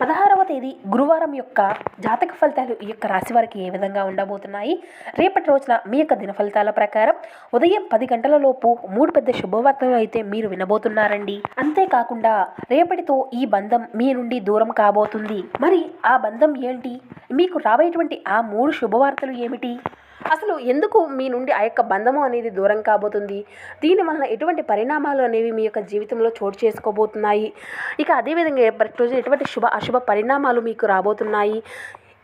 పదహారవ తేదీ గురువారం యొక్క జాతక ఫలితాలు ఈ యొక్క రాశి వారికి ఏ విధంగా ఉండబోతున్నాయి? రేపటి రోజున మీ యొక్క దిన ఫలితాల ప్రకారం ఉదయం పది గంటల లోపు మూడు పెద్ద శుభవార్తలు అయితే మీరు వినబోతున్నారండి. అంతేకాకుండా రేపటితో ఈ బంధం మీ నుండి దూరం కాబోతుంది. మరి ఆ బంధం ఏంటి? మీకు రాబోయేటువంటి ఆ మూడు శుభవార్తలు ఏమిటి? అసలు ఎందుకు మీ నుండి ఆ యొక్క బంధము అనేది దూరం కాబోతుంది? దీని వలన ఎటువంటి పరిణామాలు అనేవి మీ యొక్క జీవితంలో చోటు చేసుకోబోతున్నాయి? ఇక అదేవిధంగా ప్రతి రోజు ఎటువంటి శుభ అశుభ పరిణామాలు మీకు రాబోతున్నాయి?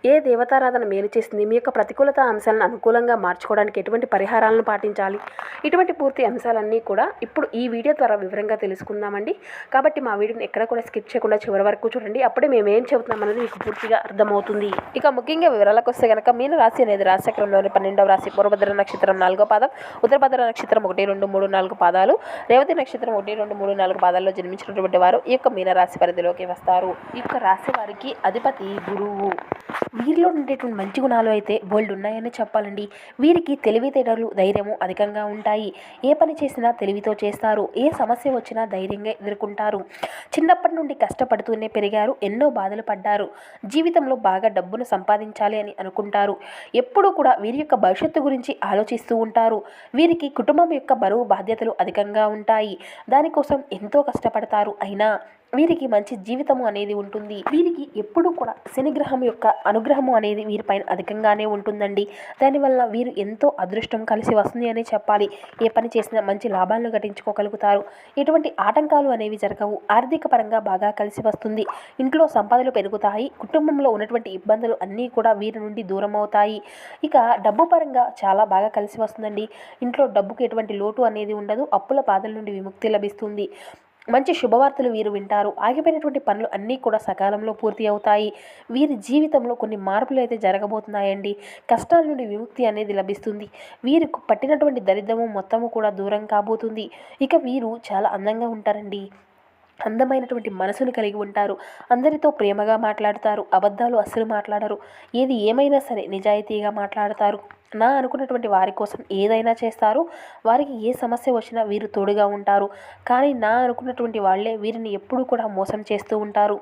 ఏ దేవతారాధన మేలు చేసింది మీ యొక్క ప్రతికూలత అంశాలను అనుకూలంగా మార్చుకోవడానికి ఎటువంటి పరిహారాలను పాటించాలి? ఇటువంటి పూర్తి అంశాలన్నీ కూడా ఇప్పుడు ఈ వీడియో ద్వారా వివరంగా తెలుసుకుందామండి. కాబట్టి మా వీడియోని ఎక్కడ కూడా స్కిప్ చేయకుండా చివరి వరకు చూడండి. అప్పుడే మేము ఏం చెబుతున్నాం అనేది మీకు పూర్తిగా అర్థమవుతుంది. ఇక ముఖ్యంగా వివరాలకు వస్తే కనుక మీన రాశి అనేది రాశిచక్రంలోని పన్నెండవ రాశి. పూర్వభద్ర నక్షత్రం నాలుగో పాదం ఉత్తరభద్ర నక్షత్రం ఒకటి రెండు మూడు నాలుగు పాదాలు రేవతి నక్షత్రం ఒకటి రెండు మూడు నాలుగు పాదాల్లో జన్మించినటువంటి వారు ఈ యొక్క మీన రాశి పరిధిలోకి వస్తారు. ఈ యొక్క రాశి వారికి అధిపతి గురువు. వీరిలో ఉండేటువంటి మంచి గుణాలు అయితే బోల్డ్ ఉన్నాయని చెప్పాలండి. వీరికి తెలివితేటలు ధైర్యము అధికంగా ఉంటాయి. ఏ పని చేసినా తెలివితో చేస్తారు. ఏ సమస్య వచ్చినా ధైర్యంగా ఎదుర్కొంటారు. చిన్నప్పటి నుండి కష్టపడుతూనే పెరిగారు. ఎన్నో బాధలు పడ్డారు. జీవితంలో బాగా డబ్బును సంపాదించాలి అని అనుకుంటారు. ఎప్పుడూ కూడా వీరి యొక్క భవిష్యత్తు గురించి ఆలోచిస్తూ ఉంటారు. వీరికి కుటుంబం యొక్క బరువు బాధ్యతలు అధికంగా ఉంటాయి. దానికోసం ఎంతో కష్టపడతారు. అయినా వీరికి మంచి జీవితము అనేది ఉంటుంది. వీరికి ఎప్పుడూ కూడా శనిగ్రహం యొక్క అనుగ్రహము అనేది వీరిపైన అధికంగానే ఉంటుందండి. దానివల్ల వీరు ఎంతో అదృష్టం కలిసి వస్తుంది అనే చెప్పాలి. ఏ పని చేసినా మంచి లాభాలను గటించుకోగలుగుతారు ఎటువంటి ఆటంకాలు అనేవి జరగవు. ఆర్థిక పరంగా బాగా కలిసి వస్తుంది. ఇంట్లో సంపదలు పెరుగుతాయి. కుటుంబంలో ఉన్నటువంటి ఇబ్బందులు అన్నీ కూడా వీరి నుండి దూరం అవుతాయి ఇక డబ్బు పరంగా చాలా బాగా కలిసి వస్తుందండి. ఇంట్లో డబ్బుకి ఎటువంటి లోటు అనేది ఉండదు. అప్పుల బాధల నుండి విముక్తి లభిస్తుంది. మంచి శుభవార్తలు వీరు వింటారు. ఆగిపోయినటువంటి పనులు అన్నీ కూడా సకాలంలో పూర్తి అవుతాయి. వీరి జీవితంలో కొన్ని మార్పులు అయితే జరగబోతున్నాయండి. కష్టాల నుండి విముక్తి అనేది లభిస్తుంది. వీరికి పట్టినటువంటి దరిద్రము మొత్తము కూడా దూరం కాబోతుంది. ఇక వీరు చాలా అందంగా ఉంటారండి. అందమైనటువంటి మనసును కలిగి ఉంటారు. అందరితో ప్రేమగా మాట్లాడతారు. అబద్ధాలు అస్సలు మాట్లాడరు. ఏది ఏమైనా సరే నిజాయితీగా మాట్లాడతారు. నా అనుకున్నటువంటి వారి కోసం ఏదైనా చేస్తారు. వారికి ఏ సమస్య వచ్చినా వీరు తోడుగా ఉంటారు. కానీ నా అనుకున్నటువంటి వాళ్ళే వీరిని ఎప్పుడూ కూడా మోసం చేస్తూ ఉంటారు.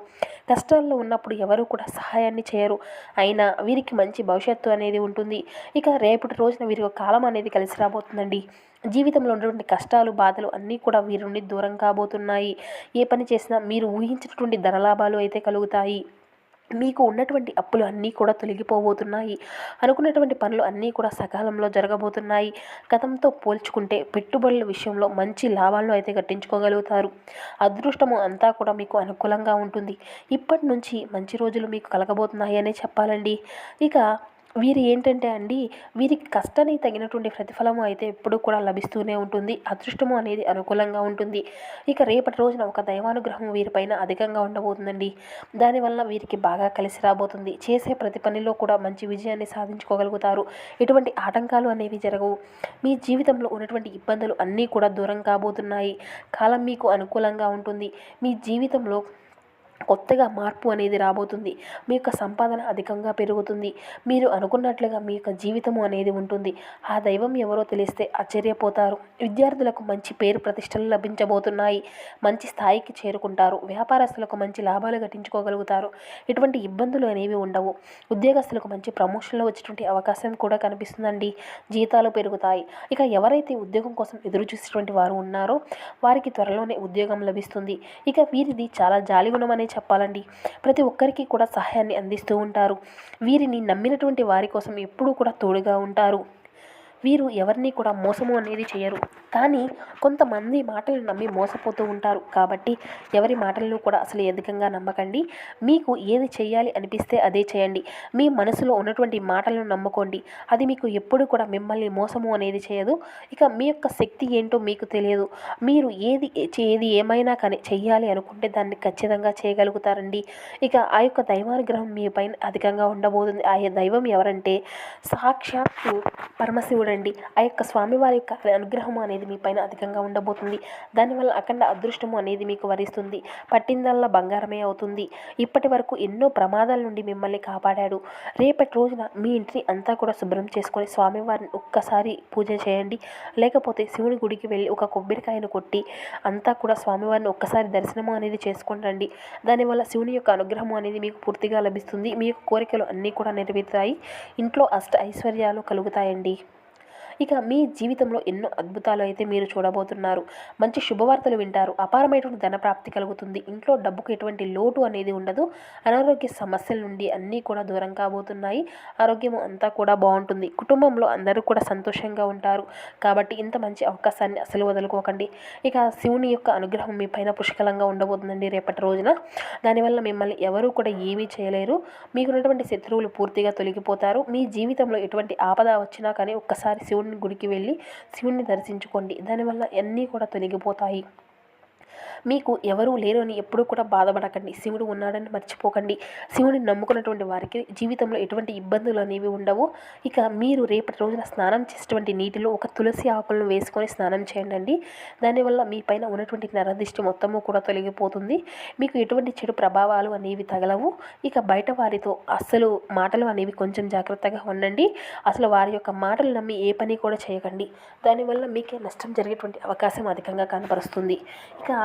కష్టాల్లో ఉన్నప్పుడు ఎవరు కూడా సహాయాన్ని చేయరు. అయినా వీరికి మంచి భవిష్యత్తు అనేది ఉంటుంది. ఇక రేపటి రోజున వీరి కాలం అనేది కలిసి రాబోతుందండి. జీవితంలో ఉన్నటువంటి కష్టాలు బాధలు అన్నీ కూడా వీరి నుండి దూరం కాబోతున్నాయి. ఏ పని చేసినా మీరు ఊహించినటువంటి ధనలాభాలు అయితే కలుగుతాయి. మీకు ఉన్నటువంటి అప్పులు అన్నీ కూడా తొలగిపోబోతున్నాయి. అనుకున్నటువంటి పనులు అన్నీ కూడా సకాలంలో జరగబోతున్నాయి. గతంతో పోల్చుకుంటే పెట్టుబడుల విషయంలో మంచి లాభాలను అయితే గట్టించుకోగలుగుతారు. అదృష్టము అంతా కూడా మీకు అనుకూలంగా ఉంటుంది. ఇప్పటి నుంచి మంచి రోజులు మీకు కలగబోతున్నాయి అనే చెప్పాలండి. ఇక వీరు ఏంటంటే అండి వీరికి కష్టానికి తగినటువంటి ప్రతిఫలము అయితే ఎప్పుడూ కూడా లభిస్తూనే ఉంటుంది. అదృష్టము అనేది అనుకూలంగా ఉంటుంది. ఇక రేపటి రోజున ఒక దైవానుగ్రహం వీరిపైన అధికంగా ఉండబోతుందండి. దానివల్ల వీరికి బాగా కలిసి రాబోతుంది. చేసే ప్రతి పనిలో కూడా మంచి విజయాన్ని సాధించుకోగలుగుతారు. ఎటువంటి ఆటంకాలు అనేవి జరగవు. మీ జీవితంలో ఉన్నటువంటి ఇబ్బందులు అన్నీ కూడా దూరం కాబోతున్నాయి. కాలం మీకు అనుకూలంగా ఉంటుంది. మీ జీవితంలో కొత్తగా మార్పు అనేది రాబోతుంది. మీ యొక్క సంపాదన అధికంగా పెరుగుతుంది. మీరు అనుకున్నట్లుగా మీ యొక్క జీవితము అనేది ఉంటుంది. ఆ దైవం ఎవరో తెలిస్తే ఆశ్చర్యపోతారు. విద్యార్థులకు మంచి పేరు ప్రతిష్టలు లభించబోతున్నాయి. మంచి స్థాయికి చేరుకుంటారు. వ్యాపారస్తులకు మంచి లాభాలు గట్టించుకోగలుగుతారు ఎటువంటి ఇబ్బందులు అనేవి ఉండవు. ఉద్యోగస్తులకు మంచి ప్రమోషన్లు వచ్చేటువంటి అవకాశం కూడా కనిపిస్తుందండి. జీతాలు పెరుగుతాయి. ఇక ఎవరైతే ఉద్యోగం కోసం ఎదురు చూసేటువంటి వారు ఉన్నారో వారికి త్వరలోనే ఉద్యోగం లభిస్తుంది. ఇక వీరిది చాలా జాలిగుణం అనే చెప్పాలండి. ప్రతి ఒక్కరికి కూడా సహాయాన్ని అందిస్తూ ఉంటారు. వీరిని నమ్మినటువంటి వారి కోసం ఎప్పుడూ కూడా తోడుగా ఉంటారు. వీరు ఎవరిని కూడా మోసము అనేది చేయరు. కానీ కొంతమంది మాటలు నమ్మి మోసపోతూ ఉంటారు. కాబట్టి ఎవరి మాటలను కూడా అసలు అధికంగా నమ్మకండి. మీకు ఏది చేయాలి అనిపిస్తే అదే చేయండి. మీ మనసులో ఉన్నటువంటి మాటలను నమ్ముకోండి. అది మీకు ఎప్పుడు కూడా మిమ్మల్ని మోసము అనేది చేయదు. ఇక మీ యొక్క శక్తి ఏంటో మీకు తెలియదు. మీరు ఏది ఏది ఏమైనా కానీ చెయ్యాలి అనుకుంటే దాన్ని ఖచ్చితంగా చేయగలుగుతారండి. ఇక ఆ యొక్క దైవానుగ్రహం మీ పైన అధికంగా ఉండబోతుంది. ఆ దైవం ఎవరంటే సాక్షాత్తు పరమశివుడు రండి ఆ యొక్క స్వామివారి యొక్క అనుగ్రహం అనేది మీ పైన అధికంగా ఉండబోతుంది. దానివల్ల అఖండ అదృష్టము అనేది మీకు వరిస్తుంది. పట్టిందల్లా బంగారమే అవుతుంది. ఇప్పటి వరకు ఎన్నో ప్రమాదాల నుండి మిమ్మల్ని కాపాడాడు. రేపటి రోజున మీ ఇంటిని అంతా కూడా శుభ్రం చేసుకొని స్వామివారిని ఒక్కసారి పూజ చేయండి. లేకపోతే శివుని గుడికి వెళ్ళి ఒక కొబ్బరికాయను కొట్టి అంతా కూడా స్వామివారిని ఒక్కసారి దర్శనము అనేది చేసుకుంటండి దానివల్ల శివుని యొక్క అనుగ్రహం అనేది మీకు పూర్తిగా లభిస్తుంది. మీ యొక్క కోరికలు అన్నీ కూడా నెరవేరుతాయి. ఇంట్లో అష్ట ఐశ్వర్యాలు కలుగుతాయండి. ఇక మీ జీవితంలో ఎన్నో అద్భుతాలు అయితే మీరు చూడబోతున్నారు. మంచి శుభవార్తలు వింటారు. అపారమైనటువంటి ధన ప్రాప్తి కలుగుతుంది. ఇంట్లో డబ్బుకు ఎటువంటి లోటు అనేది ఉండదు. అనారోగ్య సమస్యల నుండి అన్నీ కూడా దూరం కాబోతున్నాయి. ఆరోగ్యం అంతా కూడా బాగుంటుంది. కుటుంబంలో అందరూ కూడా సంతోషంగా ఉంటారు. కాబట్టి ఇంత మంచి అవకాశాన్ని అసలు వదులుకోకండి. ఇక శివుని యొక్క అనుగ్రహం మీ పైన పుష్కలంగా ఉండబోతుందండి రేపటి రోజున. దానివల్ల మిమ్మల్ని ఎవరూ కూడా ఏమీ చేయలేరు. మీకున్నటువంటి శత్రువులు పూర్తిగా తొలగిపోతారు. మీ జీవితంలో ఎటువంటి ఆపద వచ్చినా కానీ ఒక్కసారి శివుని శివుని గుడికి వెళ్ళి శివుణ్ణి దర్శించుకోండి. దానివల్ల అన్నీ కూడా తొలగిపోతాయి. మీకు ఎవరూ లేరు అని ఎప్పుడూ కూడా బాధపడకండి. శివుడు ఉన్నాడని మర్చిపోకండి. శివుడిని నమ్ముకున్నటువంటి వారికి జీవితంలో ఎటువంటి ఇబ్బందులు అనేవి ఉండవు. ఇక మీరు రేపటి రోజున స్నానం చేసేటువంటి నీటిలో ఒక తులసి ఆకులను వేసుకొని స్నానం చేయండి దానివల్ల మీ పైన ఉన్నటువంటి నరదిష్టి మొత్తము కూడా తొలగిపోతుంది. మీకు ఎటువంటి చెడు ప్రభావాలు అనేవి తగలవు. ఇక బయట వారితో అస్సలు మాటలు అనేవి కొంచెం జాగ్రత్తగా ఉండండి. అసలు వారి యొక్క మాటలు నమ్మి ఏ పని కూడా చేయకండి. దానివల్ల మీకే నష్టం జరిగేటువంటి అవకాశం అధికంగా కనపరుస్తుంది. ఇక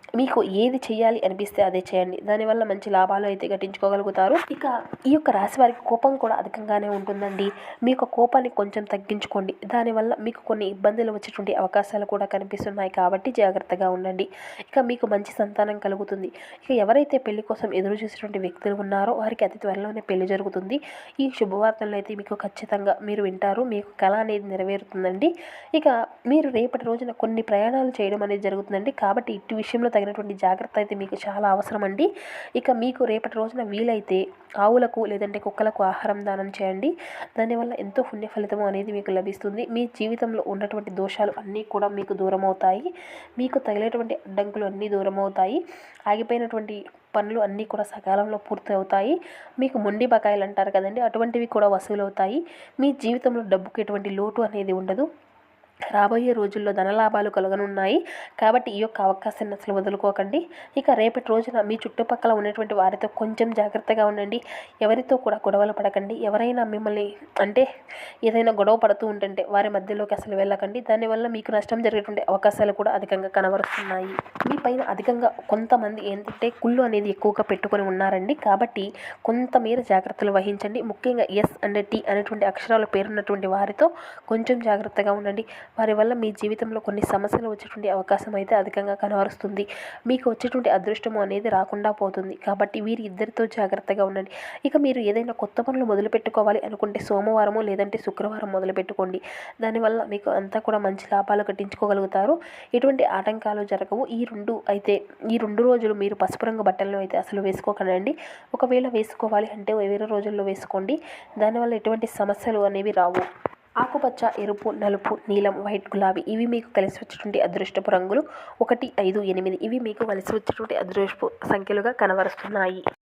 మీకు ఏది చేయాలి అనిపిస్తే అదే చేయండి. దానివల్ల మంచి లాభాలు అయితే గట్టించుకోగలుగుతారు. ఇక ఈ యొక్క రాశి వారికి కోపం కూడా అధికంగానే ఉంటుందండి. మీ యొక్క కోపాన్ని కొంచెం తగ్గించుకోండి. దానివల్ల మీకు కొన్ని ఇబ్బందులు వచ్చేటువంటి అవకాశాలు కూడా కనిపిస్తున్నాయి కాబట్టి జాగ్రత్తగా ఉండండి. ఇక మీకు మంచి సంతానం కలుగుతుంది. ఇక ఎవరైతే పెళ్ళి కోసం ఎదురు చూసేటువంటి వ్యక్తులు ఉన్నారో వారికి అతి త్వరలోనే పెళ్ళి జరుగుతుంది. ఈ శుభవార్తలను అయితే మీకు ఖచ్చితంగా మీరు వింటారు. మీకు కళ అనేది నెరవేరుతుందండి. ఇక మీరు రేపటి రోజున కొన్ని ప్రయాణాలు చేయడం అనేది జరుగుతుందండి. కాబట్టి ఇటు విషయంలో తగినటువంటి జాగ్రత్త అయితే మీకు చాలా అవసరం అండి ఇక మీకు రేపటి రోజున వీలైతే ఆవులకు లేదంటే కుక్కలకు ఆహారం దానం చేయండి. దానివల్ల ఎంతో పుణ్య ఫలితం అనేది మీకు లభిస్తుంది. మీ జీవితంలో ఉన్నటువంటి దోషాలు అన్నీ కూడా మీకు దూరం అవుతాయి మీకు తగిలేటువంటి అడ్డంకులు అన్నీ దూరం అవుతాయి ఆగిపోయినటువంటి పనులు అన్నీ కూడా సకాలంలో పూర్తి అవుతాయి మీకు మొండి బకాయిలు అంటారు కదండి అటువంటివి కూడా వసూలు అవుతాయి మీ జీవితంలో డబ్బుకి ఎటువంటి లోటు అనేది ఉండదు. రాబోయే రోజుల్లో ధనలాభాలు కలగనున్నాయి. కాబట్టి ఈ యొక్క అవకాశాన్ని అసలు వదులుకోకండి. ఇక రేపటి రోజున మీ చుట్టుపక్కల ఉన్నటువంటి వారితో కొంచెం జాగ్రత్తగా ఉండండి. ఎవరితో కూడా గొడవలు పడకండి. ఎవరైనా మిమ్మల్ని అంటే ఏదైనా గొడవ పడుతూ ఉంటుంటే వారి మధ్యలోకి అసలు వెళ్ళకండి. దానివల్ల మీకు నష్టం జరిగేటువంటి అవకాశాలు కూడా అధికంగా కనబరుస్తున్నాయి. మీ పైన అధికంగా కొంతమంది ఏంటంటే కుళ్ళు అనేది ఎక్కువగా పెట్టుకొని ఉన్నారండి. కాబట్టి కొంతమేర జాగ్రత్తలు వహించండి. ముఖ్యంగా ఎస్ అండ్ టీ అనేటువంటి అక్షరాలు పేరున్నటువంటి వారితో కొంచెం జాగ్రత్తగా ఉండండి. వారి వల్ల మీ జీవితంలో కొన్ని సమస్యలు వచ్చేటువంటి అవకాశం అయితే అధికంగా కనబరుస్తుంది. మీకు వచ్చేటువంటి అదృష్టము అనేది రాకుండా పోతుంది. కాబట్టి వీరి ఇద్దరితో జాగ్రత్తగా ఉండండి. ఇక మీరు ఏదైనా కొత్త పనులు మొదలు పెట్టుకోవాలి అనుకుంటే సోమవారము లేదంటే శుక్రవారం మొదలు పెట్టుకోండి దానివల్ల మీకు అంతా కూడా మంచి లాభాలు కట్టించుకోగలుగుతారు. ఎటువంటి ఆటంకాలు జరగవు. ఈ రెండు అయితే ఈ రెండు రోజులు మీరు పసుపు రంగు బట్టలను అయితే అసలు వేసుకోకండి. ఒకవేళ వేసుకోవాలి అంటే వేరే రోజుల్లో వేసుకోండి. దానివల్ల ఎటువంటి సమస్యలు అనేవి రావు. ఆకుపచ్చ ఎరుపు నలుపు నీలం వైట్ గులాబీ ఇవి మీకు కలిసి వచ్చేటువంటి అదృష్టపు రంగులు. ఒకటి ఐదు ఎనిమిది ఇవి మీకు కలిసి వచ్చేటువంటి అదృష్టపు సంఖ్యలుగా కనబరుస్తున్నాయి.